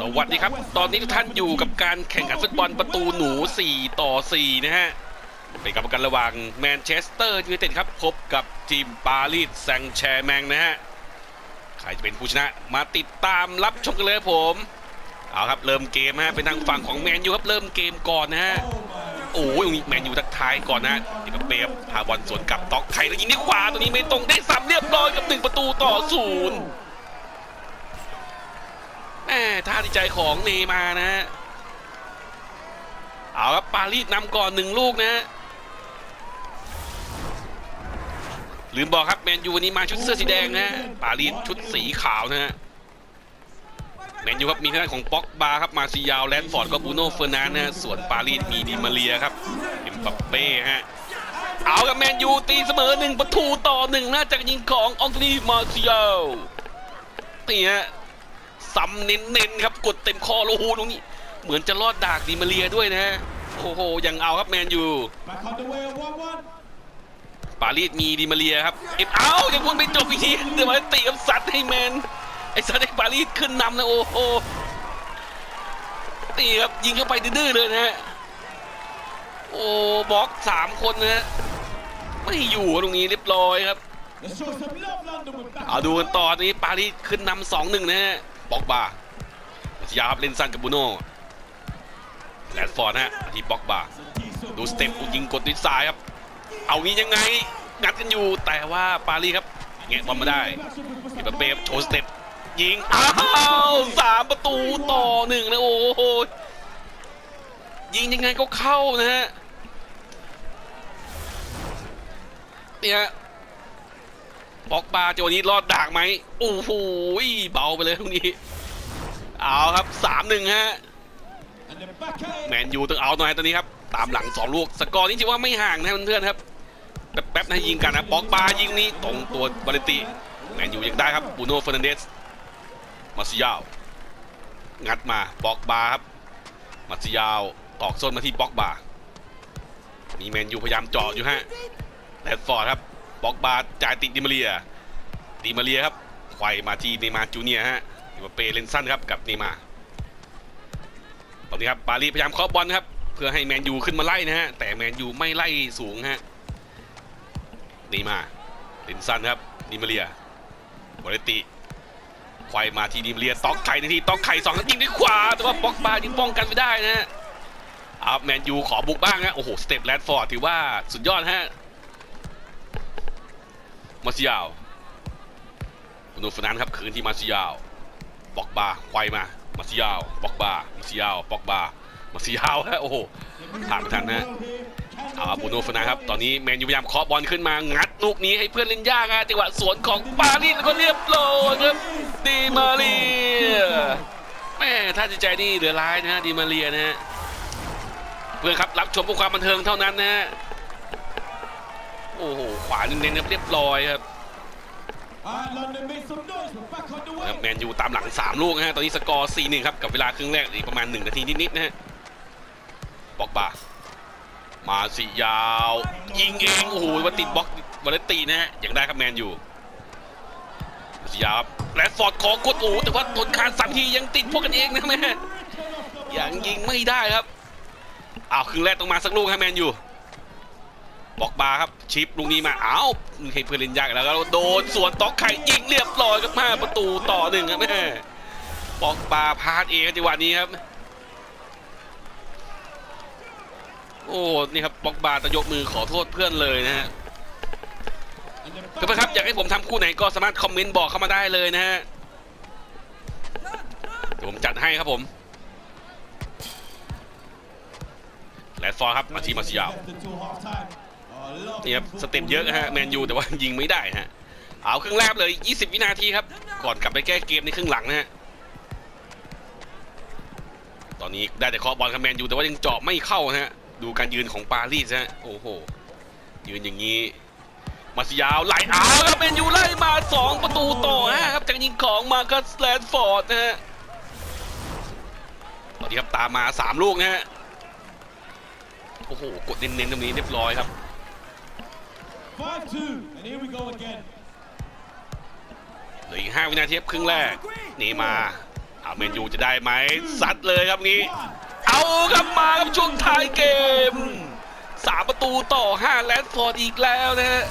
สวัสดีครับ ตอนนี้ทุกท่านอยู่กับการแข่งขันฟุตบอลประตูหนู 4 ต่อ 4 นะฮะ เป็นการประกันระหว่างแมนเชสเตอร์ยูไนเต็ดครับ พบกับทีมปารีสแซงแชร์แมงนะฮะ ใครจะเป็นผู้ชนะมาติดตามรับชมกันเลยผม เอาครับ เริ่มเกมฮะ เป็นทางฝั่งของแมนยูครับ เริ่มเกมก่อนนะฮะ โอ้ยแมนยูทักทายก่อนนะนี่ก็เปียบพาบอลสวนกลับต็อกไทยแล้วยิงด้วยขวาตัวนี้ไม่ตรงได้ซ้ำเรียบร้อยกับหนึ่งประตูต่อศูนย์ แม่ท่าดีใจของเนมานะฮะเอาครับปารีสนำก่อนหนึ่งลูกนะลืมบอกครับแมนยูวันนี้มาชุดเสื้อสีแดงนะฮะปารีสชุดสีขาวนะฮะแมนยูครับมีทางด้านของป็อกบาครับมาซิยาวแลนด์ฟอร์ดก็บูโน่เฟอร์นันนะฮะส่วนปารีสมีดิมาเรียครับเอ็มบัปเป้ฮะเอากับแมนยูตีเสมอหนึ่งประตูต่อหนึ่งน่าจากยิงของอองโตนีมาซิยาวนี่ฮะ ซ้ำเน้นๆครับกดเต็มคอโอ้โหตรงนี้ เหมือนจะรอดดากดิมาเรียด้วยนะฮะโอ้โหยังเอาครับแมนยู Back on the way of 1 1. ปารีสมีดิมาเรียครับเอ็มเอายังพูดไม่จบอีกทีเดี๋ยวมาตีกับสัตว์ให้แมนไอ้สัตว์ให้ปารีสขึ้นนำนะโอ้โหตีครับยิงเข้าไปดื้อๆเลยนะฮะโอ้บล็อกสามคนนะฮะไม่อยู่ตรงนี้เรียบร้อยครับ Let's show some love, London. We're back. เอาดูกันต่อตอนนี้ปารีสขึ้นนำสองหนึ่งนะฮะ บ็อกบาร์มัสยาครับเล่นสั้นกับบูโน่แลนฟอร์ดนะฮะที่บ็อกบาร์ดูสเต็ปยิงกดด้วยซ้ายครับ เอางี้ยังไงงัดกันอยู่แต่ว่าปารีครับแงะบอลมาได้เอ็มบัปเป้โชว์สเต็ปยิงอ้าวสามประตูต่อหนึ่งนะโอ้โหยิงยังไงก็เข้านะฮะเนี่ย ปอกบาจังหวะนี้รอดดากไหมโอ้โหเบาไปเลยตรงนี้ เอาครับสามหนึ่งฮะแมนยูต้องเอาหน่อยตอนนี้ครับ ตามหลังสองลูก สกอร์นี่ถือว่าไม่ห่างนะเพื่อนๆครับแป๊บๆนะยิงกันนะปอกบายิงนี้ตรงตัวบาเลติแมนยูยังได้ครับบูโน่เฟอร์นันเดสมาซิยาวงัดมาปอกบาครับมาซิยาวตอกส้นมาที่ปอกบามีแมนยูพยายามเจาะอยู่ฮะแรดฟอร์ดครับ ปอกบาจ่ายติดดิมาเรียดิมาเรียครับไขว่มาที่เนมาจูเนียฮะดิมาเปเล่นสั้นครับกับเนมาตอนนี้ครับปารีพยายามเคาะบอลครับเพื่อให้แมนยูขึ้นมาไล่นะฮะแต่แมนยูไม่ไล่สูงฮะนีมาลินซันครับดิมาเรียบอลติควายมาที่ดิมาเรียตอกไข่ในทีตอกไข่สองยิงด้วยขวาแต่ว่าบอกบายิงป้องกันไม่ได้นะฮะเอาแมนยูขอบุกบ้างฮะโอ้โหสเต็ปแรดฟอร์ดถือว่าสุดยอดฮะ มาซิยาวโนฟนันครับคืนที่มาซิยาวบอกบาควายมา มาซิยาวปอกบามาซิยาวปอกบามาซิยาวฮะโอ้โหผ่านไม่ทันนะเอาบูโนฟนาครับ ตอนนี้แมนยูพยายามเคาะบอลขึ้นมา งัดลูกนี้ให้เพื่อนเล่นยากฮะจังหวะสวนของปารีสแล้วก็เรียบร้อยครับ ดีมาเรียแม่ถ้าจิตใจนี่เหลือร้ายนะฮะดีมาเรียนะฮะเพื่อนครับรับชมเพื่อความบันเทิงเท่านั้นนะฮะ โอ้โห ขวาเน้นๆเรียบร้อยครับแมนยูตามหลัง 3 ลูกนะฮะ ตอนนี้สกอร์4-1ครับ กับเวลาครึ่งแรกอีกประมาณ 1 นาทีนิดๆนะฮะบล็อกบามาสิยาว ยิงเองโอ้โหวันติดบล็อกวาเลนตีนะฮะยังได้ครับแมนยูมาสิยาวครับแรดฟอร์ดขอกดโอ้แต่ว่าทนคานสามทียังติดพวกกันเองนะแม่ยังยิงไม่ได้ครับอ้าวครึ่งแรกต้องมาสักลูกครับแมนยู บอกบาครับชิปลูกนี้มาอ้าวให้เพื่อนเล่นยากแล้วก็โดนสวนตอกไข่ยิงเรียบร้อยครับมาประตูต่อหนึ่งครับแม่บอกบาพลาดเองจังหวะนี้ครับ โอ้นี่ครับบอกบาจะยกมือขอโทษเพื่อนเลยนะฮะเพื่อนครับอยากให้ผมทำคู่ไหนก็สามารถคอมเมนต์บอกเข้ามาได้เลยนะฮะผมจัดให้ครับผมแรดฟอร์ครับมาทีมาซิยาว นี่ครับสเต็ปเยอะนะฮะแมนยูแต่ว่ายิงไม่ได้ฮะเอาครึ่งแรกเลย 20 วินาทีครับ ก่อนกลับไปแก้เกมในครึ่งหลังนะฮะตอนนี้ได้แต่เคาะบอลกับแมนยูแต่ว่ายังเจาะไม่เข้าฮะดูการยืนของปารีสฮะโอ้โห ยืนอย่างนี้มาซิยาวไล่อาครับแมนยูไล่มา 2 ประตูต่อฮะครับจากยิงของมาคัสแลนฟอร์ดนะฮะตอนนี้ครับตามมา 3 ลูกนะฮะโอ้โหกดเน้นๆตรงนี้เรียบร้อยครับ 5 2. And here we go again. เหลืออีก5วินาทีครับครึ่งแรกนี่มาอาเมนยูจะได้ไหมซัดเลยครับนี้ เอาครับมาครับช่วงท้ายเกมสามประตูต่อห้าแลนด์ฟอร์ดอีกแล้วนะฮะ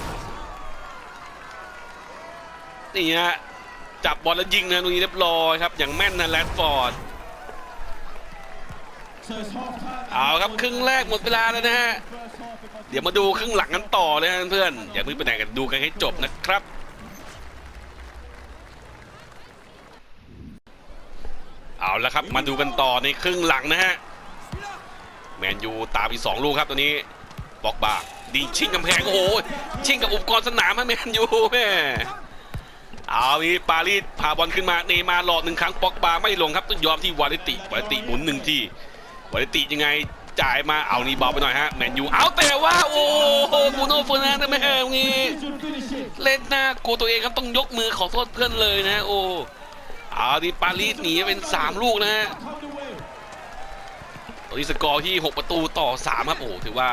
นี่ฮะจับบอลแล้วยิงนะตรงนี้เรียบร้อยครับ อย่างแม่นนะแลนด์ฟอร์ด เอาครับครึ่งแรกหมดเวลาแล้วนะฮะ เดี๋ยวมาดูครึ่งหลังกันต่อเลยเพื่อนอย่าเพิ่งไปไหนกันดูกันให้จบนะครับเอาละครับมาดูกันต่อในครึ่งหลังนะฮะแมนยูตามอีกสองลูกครับตัวนี้บอกบาดีชิงกำแพงโอ้โหชิงกับอุปกรณ์สนามฮะแมนยูแม่เอาอีปารีสพาบอลขึ้นมาเนยมาหลอดหนึ่งครั้งปอกบาไม่ลงครับต้องยอมที่วาเลติวาเลติหมุนหนึ่งที วาเลติยังไงจ่ายมาเอานี่เบาไปหน่อยฮะแมนยูเอาแต่ว่าโอ้โหบูโน่เฟอร์นันดสแม่งงี้เล่นหน้ากลัวตัวเองครับต้องยกมือขอโทษเพื่อนเลยนะโอ้เอาดิปารีสหนีเป็น 3 ลูกนะฮะตอนนี้สกอร์ที่ 6 ประตูต่อ 3 ครับโอ้ถือว่า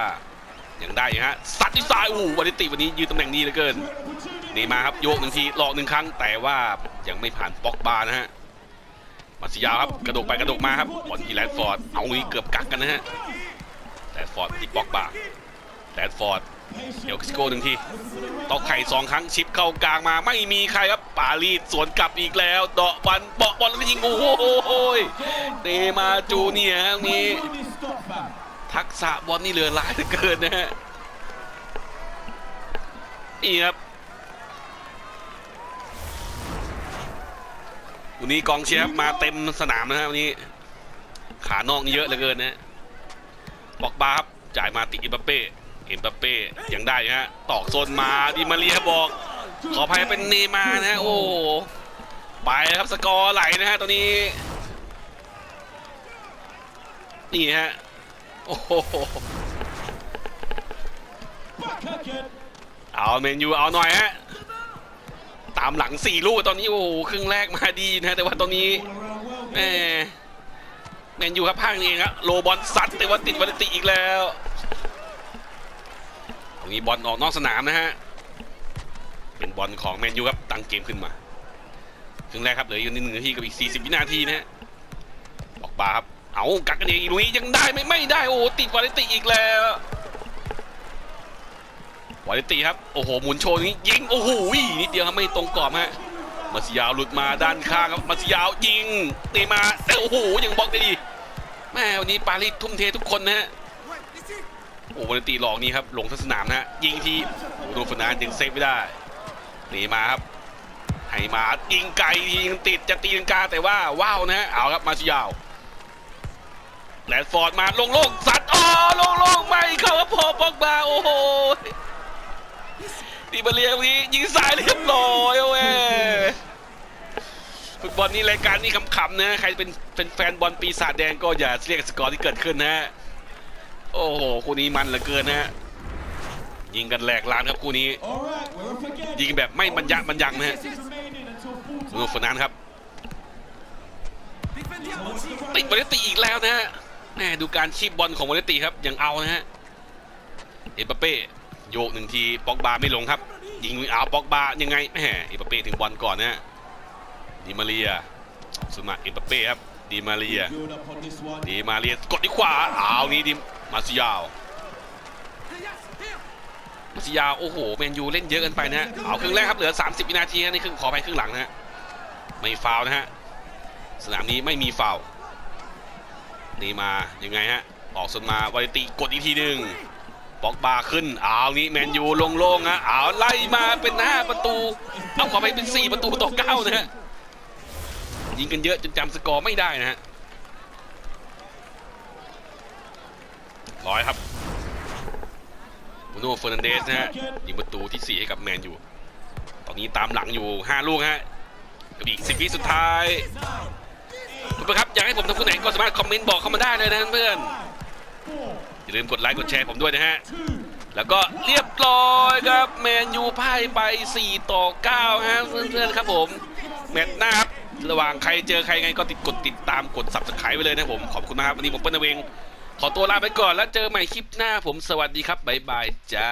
ยังได้ฮะสัตว์ที่ซ้ายโอ้วันติวันนี้ยืนตำแหน่งดีเหลือเกินนี่มาครับโยกหนึ่งทีหลอกหนึ่งครั้งแต่ว่ายังไม่ผ่านปอกบานะฮะ มาซิยาครับกระโดดไปกระโดดมาครับบอลที่แรดฟอร์ดเอางี้เกือบกักกันนะฮะแรดฟอร์ดที่ป็อกบาแรดฟอร์ดเอลกิสโก้หนึ่งทีตอกไข่สองครั้งชิปเข้ากลางมาไม่มีใครครับปารีสสวนกลับอีกแล้วเดาะบอลเบาะบอลแล้วก็ยิงโอ้โหเนมาจูเนียครับนี้ทักษะบอลนี่เหลือหลายเหลือเกินนะฮะนี่ครับ วันนี้กองเชียร์มาเต็มสนามนะฮะวันนี้ ขานอกนี่เยอะเหลือเกินนะบอกบาครับจ่ายมาติอิมบัปเป้เอ็มบัปเป้ยังได้ฮะตอกโซนมาดิมาเรียบอก ขออภัยเป็นเนมานะฮะโอ้ไปครับสกอร์ไหลนะฮะตัวนี้นี่ฮะโอ้โหเอาเมนยูเอาหน่อยฮะามหลังสี่ลูกตอนนี้โอ้โหครึ่งแรกมาดีนะ แต่ว่าตอนนี้แหมแมนยูครับพลาดเองครับโลบอลซัดแต่ว่าติดวันติอีกแล้วตรงนี้บอลออกนอกสนามนะฮะเป็นบอลของแมนยูครับตั้งเกมขึ้นมาครึ่งแรกครับเหลืออยู่หนึ่งนาทีกับอีก 40 วินาทีนะฮะบอกบาครับเอากักกันเองอีลุยยังได้ไหมไม่ได้โอ้ติดวันติอีกแล้ว วันติครับ โอ้โห หมุนโชว์นี้ยิง โอ้โหนิดเดียวครับไม่ตรงกรอบฮะมาซิยาวหลุดมาด้านข้างครับมาซิยาวยิงตีมาแต่โอ้โหยังบล็อกได้ดีแม่วันนี้ปารีสทุ่มเททุกคนนะฮะโอ้วันตีหลอกนี้ครับลงทั้งสนามนะฮะยิงทีโอ้โดนฟนานยังเซฟไม่ได้ตีมาครับให้มายิงไกลยังติดจะตีลังกาแต่ว่าว้าวนะฮะเอาครับมาซิยาวแลนด์ฟอร์ดมาลงโลกสัตว์อ๋อลงโลกไม่เข้าครับพอปอกบาโอ้โห มาเรียวันนี้ยิงสายเรียบร้อยโอ้ยฟุตบอลนี้รายการนี้ขำๆนะใครเป็นเป็นแฟนบอลปีศาจแดงก็อย่าเรียกสกอร์ที่เกิดขึ้นนะฮะโอ้โหคู่นี้มันเหลือเกินนะฮะยิงกันแหลกลานครับคู่นี้ ยิงแบบไม่บรรยะบรรยังนะฮะ Minutes remaining until สนุก full ฝนนั้นครับติดวาเลติอีกแล้วนะฮะแหมดูการชีบบอลของวาเลติครับยังเอานะฮะเอปเป้โยกหนึ่งทีปอกบาไม่ลงครับ ยิงเอาป็อกบายังไงแหมเอ็มบัปเป้ถึงบอลก่อนนะฮะดิมาเรียสมาเอ็มบัปเป้ครับดิมาเรียดีมาเรียกดที่ขวาเอานี้ดิมาซิยาวมาซิยาวโอ้โหแมนยูเล่นเยอะเกินไปนะฮะเอาครึ่งแรกครับเหลือ 30 วินาทีนะนี่ครึ่งขอไปครึ่งหลังนะฮะไม่ฟาวนะฮะสนามนี้ไม่มีฟาวนี่มายังไงฮะออกสนมาวาเลติกดอีกทีหนึ่ง บอกบาขึ้นเอานี้แมนยูลงโล่งฮะเอาไล่มาเป็น 5 ประตู เอาขอไปเป็น 4 ประตูต่อ9นะฮะยิงกันเยอะจนจำสกอร์ไม่ได้นะฮะร้อยครับบูโน่เฟอร์นันเดสนะฮะยิงประตูที่ 4 ให้กับแมนยูตอนนี้ตามหลังอยู่ 5 ลูกฮะกับอีก10วิสุดท้ายทุกคนครับ อยากให้ผมทำคนไหนก็สามารถคอมเมนต์บอกเข้ามาได้เลยนะเพื่อน อย่าลืมกดไลค์กดแชร์ผมด้วยนะฮะ แล้วก็เรียบร้อยครับแมนยูพ่ายไป 4 ต่อ 9 ฮะ เพื่อนๆครับผม แมตช์หน้าครับระหว่างใครเจอใครไงก็ติดกดติดตามกดสับสไครต์ไปเลยนะผม ขอบคุณมากครับ วันนี้ผมเปิ้ลนเวง ขอตัวลาไปก่อนแล้วเจอใหม่คลิปหน้าผมสวัสดีครับบ๊ายบายจ้า